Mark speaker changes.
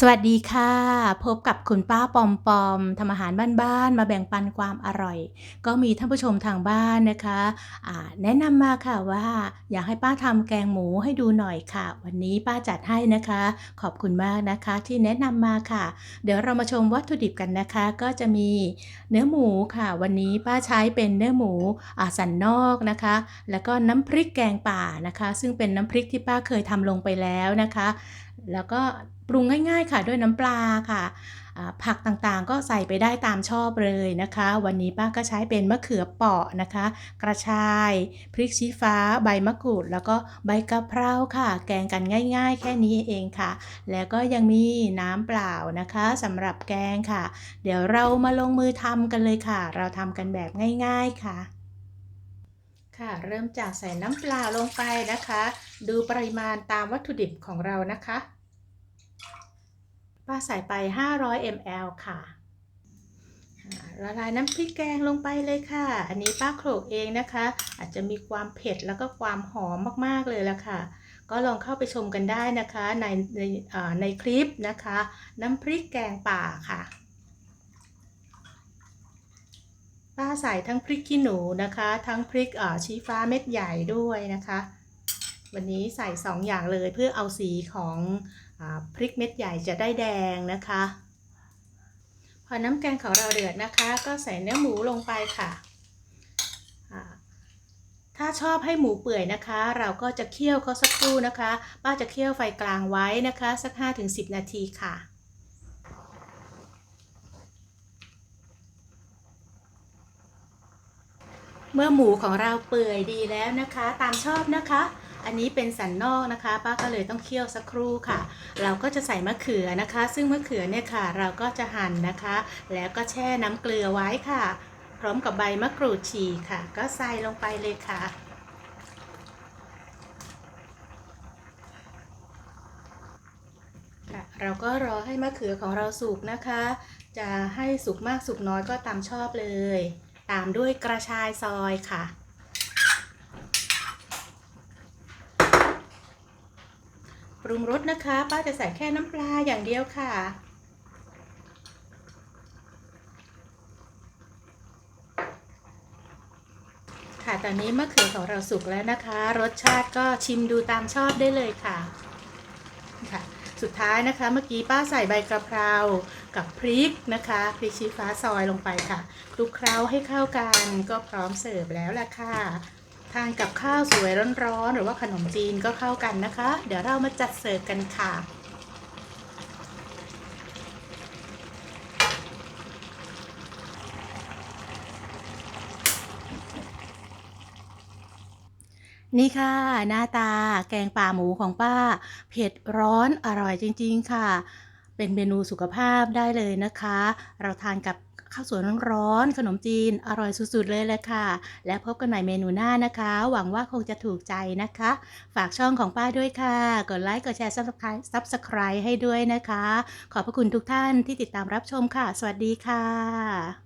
Speaker 1: สวัสดีค่ะ พบกับคุณป้าปอมปอมทำอาหารบ้านๆมาแบ่งปันความอร่อย ก็มีท่านผู้ชมทางบ้านนะคะอ่าแนะนำมาค่ะว่า อยากให้ป้าทำแกงหมูให้ดูหน่อยค่ะ วันนี้ป้าจัดให้นะคะ ขอบคุณมากนะคะที่แนะนำมาค่ะ เดี๋ยวเรามาชมวัตถุดิบกันนะคะ ก็จะมีเนื้อหมูค่ะ วันนี้ป้าใช้เป็นเนื้อหมูสันนอกนะคะ แล้วก็น้ำพริกแกงป่านะคะ ซึ่งเป็นน้ำพริกที่ป้าเคยทำลงไปแล้วนะคะ แล้วก็ปรุงง่ายๆค่ะด้วยน้ำปลาค่ะ ผักต่างๆ ก็ใส่ไปได้ตามชอบเลยนะคะ วันนี้ป้าก็ใช้เป็นมะเขือเปราะนะคะ กระชาย พริกชี้ฟ้า ใบมะกรูด แล้วก็ใบกะเพราค่ะ แกงกันง่าย ๆ แค่นี้เองค่ะ แล้วก็ยังมีน้ำเปล่านะคะสำหรับแกงค่ะ เดี๋ยวเรามาลงมือทำกันเลยค่ะ เราทำกันแบบง่าย ๆค่ะ ค่ะ เริ่มจากใส่น้ำปลาลงไปนะคะ ดูปริมาณตามวัตถุดิบของเรานะคะ ป้าใส่ไป 500 ml ค่ะละลายน้ำพริกแกงลงไปเลยค่ะ อันนี้ป้าโขลกเองนะคะ อาจจะมีความเผ็ดแล้วก็ความหอมมากๆเลยละค่ะ ก็ลองเข้าไปชมกันได้นะคะในในในคลิปนะคะ น้ำพริกแกงป่าค่ะ ป้าใส่ทั้งพริกขี้หนูนะคะ ทั้งพริกอ่าชี้ฟ้าเม็ดใหญ่ด้วยนะคะ วันนี้ใส่สองอย่างเลยเพื่อเอาสีของอพริกเม็ดใหญ่จะได้แดงนะคะ พอน้ำแกงของเราเดือดนะคะ ก็ใส่เนื้อหมูลงไปค่ะ ถ้าชอบให้หมูเปื่อยนะคะ เราก็จะเคี่ยวเขาสักครู่นะคะ ป้าจะเคี่ยวไฟกลางไว้นะคะ สัก 5-10 นาทีค่ะ เมื่อหมูของเราเปื่อยดีแล้วนะคะ ตามชอบนะคะ อันนี้เป็นสันนอกนะคะ ป้าก็เลยต้องเคี่ยวสักครู่ค่ะ เราก็จะใส่มะเขือนะคะ ซึ่งมะเขือเนี่ยค่ะ เราก็จะหั่นนะคะ แล้วก็แช่น้ำเกลือไว้ค่ะ พร้อมกับใบมะกรูดฉีกค่ะ ก็ใส่ลงไปเลยค่ะค่ะเราก็รอให้มะเขือของเราสุกนะคะ จะให้สุกมากสุกน้อยก็ตามชอบเลย ตามด้วยกระชายซอยค่ะ ปรุงรสนะคะ ป้าจะใส่แค่น้ำปลาอย่างเดียวค่ะค่ะตอนนี้มะเขือของเราสุกแล้วนะคะ รสชาติก็ชิมดูตามชอบได้เลยค่ะค่ะ สุดท้ายนะคะ เมื่อกี้ป้าใส่ใบกระเพรากับพริกนะคะพริกชี้ฟ้าซอยลงไปค่ะคลุกเคล้าให้เข้ากันก็พร้อมเสิร์ฟแล้วล่ะค่ะทานกับข้าวสวยร้อนๆหรือว่าขนมจีนก็เข้ากันนะคะ เดี๋ยวเรามาจัดเสิร์ฟกันค่ะนี่ค่ะ หน้าตาแกงป่าหมูของป้า เผ็ดร้อนอร่อยจริง ๆ ค่ะ เป็นเมนูสุขภาพได้เลยนะคะ เราทานกับข้าวสวยร้อนๆขนมจีนอร่อยสุดๆเลยแหละค่ะ และพบกันใหม่เมนูหน้านะคะ หวังว่าคงจะถูกใจนะคะ ฝากช่องของป้าด้วยค่ะ กดไลค์กดแชร์ Subscribe Subscribe ให้ด้วยนะคะ ขอบพระคุณทุกท่านที่ติดตามรับชมค่ะ สวัสดีค่ะ